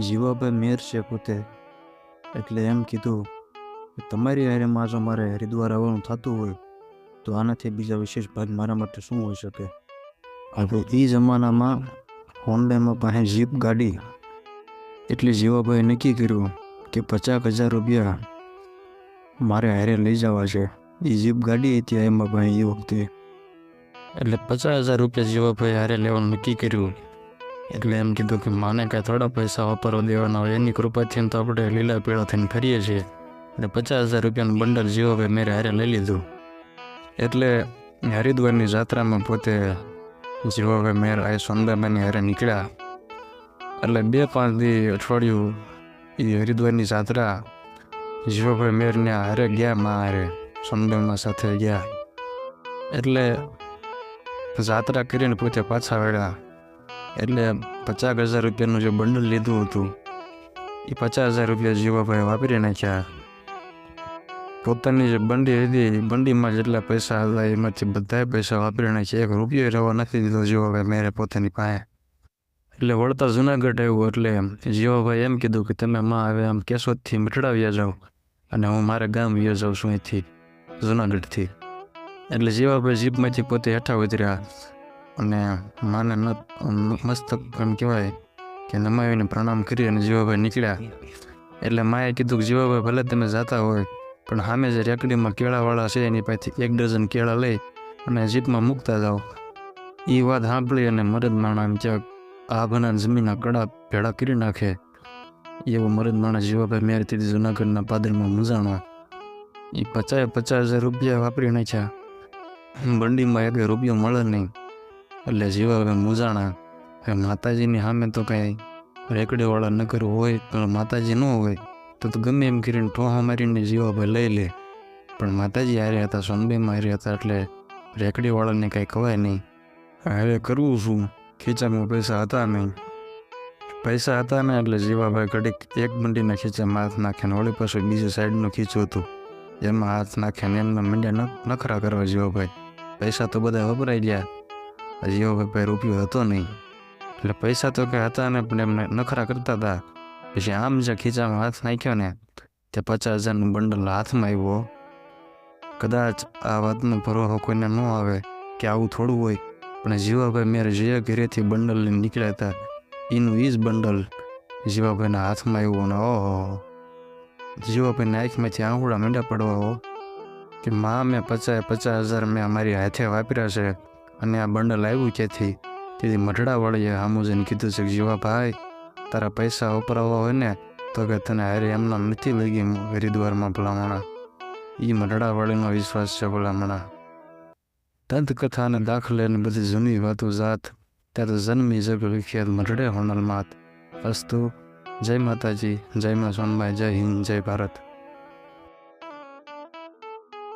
જીવાભાઈ મેર છે પોતે. એટલે એમ કીધું તમારી હારેમાં જો મારે હરિદ્વાર આવવાનું થતું હોય, તો આનાથી બીજા વિશેષ ભાગ મારા માટે શું હોઈ શકે? હવે એ જમાનામાં હોન્ડામાં પાસે જીપ ગાડી. એટલે જીવાભાઈ નક્કી કર્યું કે પચાસ હજાર રૂપિયા મારે હારે લઈ જવા છે. એ જીપ ગાડી હતી, એમાં ભાઈ એ વખતે. એટલે પચાસ હજાર રૂપિયા જીવાભાઈ હારે લેવાનું નક્કી કર્યું. એટલે એમ કીધું કે માને કાંઈ થોડા પૈસા વાપરવા દેવાના હોય, એની કૃપાથી તો આપણે લીલા પીળા થઈને ફરીએ છીએ. એટલે પચાસ હજાર રૂપિયાનું બંડલ જીવાભાઈ મેરે હારે લઈ લીધું. એટલે હરિદ્વારની જાત્રામાં પોતે જીવાભાઈ મેર આ સોનબાબાની હારે નીકળ્યા. એટલે બે પાંચ દી અઠવાડિયું એ હરિદ્વારની જાત્રા જીવાભાઈ મેરને હારે ગયા માં હારે સોનબાબા સાથે ગયા. એટલે જાત્રા કરીને પોતે પાછા વળ્યા. એટલે પચાસ હજાર રૂપિયાનું જે બંડલ લીધું હતું, એ પચાસ હજાર રૂપિયા જીવાભાઈ વાપરી નાખ્યા. પોતાની જે બંડી હતી બંડીમાં જેટલા પૈસા હતા, એમાંથી બધાય પૈસા વાપરી નાખ્યા. એક રૂપિયો રહેવા નથી દીધો જીવાભાઈ મેરે પોતાની પાસે. એટલે વળતા જુનાગઢ આવ્યું એટલે જીવાભાઈ એમ કીધું કે તમે માં હવે આમ કેશોદથી મીઠડાવ્યા જાઓ અને હું મારા ગામ વ્યો જાઉં છું અહીંથી, જુનાગઢથી. એટલે જીવાભાઈ જીપમાંથી પોતે હેઠા ઉતર્યા. અને માને ન મસ્તક એમ કહેવાય કે નમાવીને પ્રણામ કરી અને જીવાભાઈ નીકળ્યા. એટલે માએ કીધું કે જીવાભાઈ ભલે તમે જાતા હોય, પણ સામે જે રેકડીમાં કેળાવાળા છે એની પાસેથી એક ડઝન કેળા લઈ અને જીપમાં મૂકતા જાઓ. એ વાત સાંભળી અને મરદ માણા એમ ક્યાંક આભાના જમીનના કડા ભેળા કરી નાખે. એવો મરદ માણસ જીવાભાઈ મેરથી જુનાગઢના પાદરમાં મૂંઝાણા. એ પચાસ પચાસ હજાર રૂપિયા વાપરી નાખ્યા. બંડીમાં એક રૂપિયો મળે નહીં. એટલે જીવાભાઈ મૂંઝાણા હવે માતાજીની સામે તો કાંઈ રેકડીવાળા નગર હોય પણ માતાજી ન હોય, તો તો ગમે એમ કરીને ઠોહા મારીને જીવાભાઈ લઈ લે. પણ માતાજી હારે હતા સોનબેમાં હારે હતા, એટલે રેકડીવાળાને કાંઈ કહેવાય નહીં. હવે કરવું શું? ખીચામાં પૈસા હતા નહીં. પૈસા હતા ને એટલે જીવાભાઈ ઘડીક એક મંડીના ખીચામાં હાથ નાખ્યા વળી પાછું બીજી સાઈડનું ખીચું હતું. એમાં હાથ નાખ્યા ને એમને મંડ્યા નખરા કરવા જીવાભાઈ. પૈસા તો બધા વપરાઈ ગયા. જીવાભાઈ ભાઈ રૂપિયો હતો નહીં. એટલે પૈસા તો કંઈ હતા ને પણ એમને નખરા કરતા હતા. પછી આમ જે ખીચામાં હાથ નાખ્યો ને, તે પચાસ હજારનું બંડલ હાથમાં આવ્યો કદાચ આ વાતનો ભરોસો કોઈને ન આવે કે આવું થોડું હોય, પણ જીવાભાઈ મેરે જે ઘરેથી બંડલ લઈને નીકળ્યા હતા, એનું એ જ બંડલ જીવાભાઈના હાથમાં આવ્યું ને ઓહો. જીવાભાઈના આંખમાંથી આંગળા મીંડા પડવા હો. કે મા મેં પચાસ પચાસ હજાર મેં અમારી હાથે વાપર્યા છે. અને આ બંડલ આવ્યું ક્યાંથી? તેથી મઢડાવાળીએ હામુજીને કીધું છે કે જીવાભાઈ તારા પૈસા વપરાવવા હોય ને, તો કે તને હારે એમના નથી લઈ ગઈ હરિદ્વારમાં ભલામણા. એ મઢડાવાળીનો વિશ્વાસ છે ભલામણા. દંતકથા અને દાખલે અને બધી જૂની વાતો જાત ત્યાં તો જન્મી જગ વિખ્યાત મઢડે હોનલ માત. અસ્તુ જય માતાજી, જય મા સોનભાઈ જય હિન્દ, જય ભારત.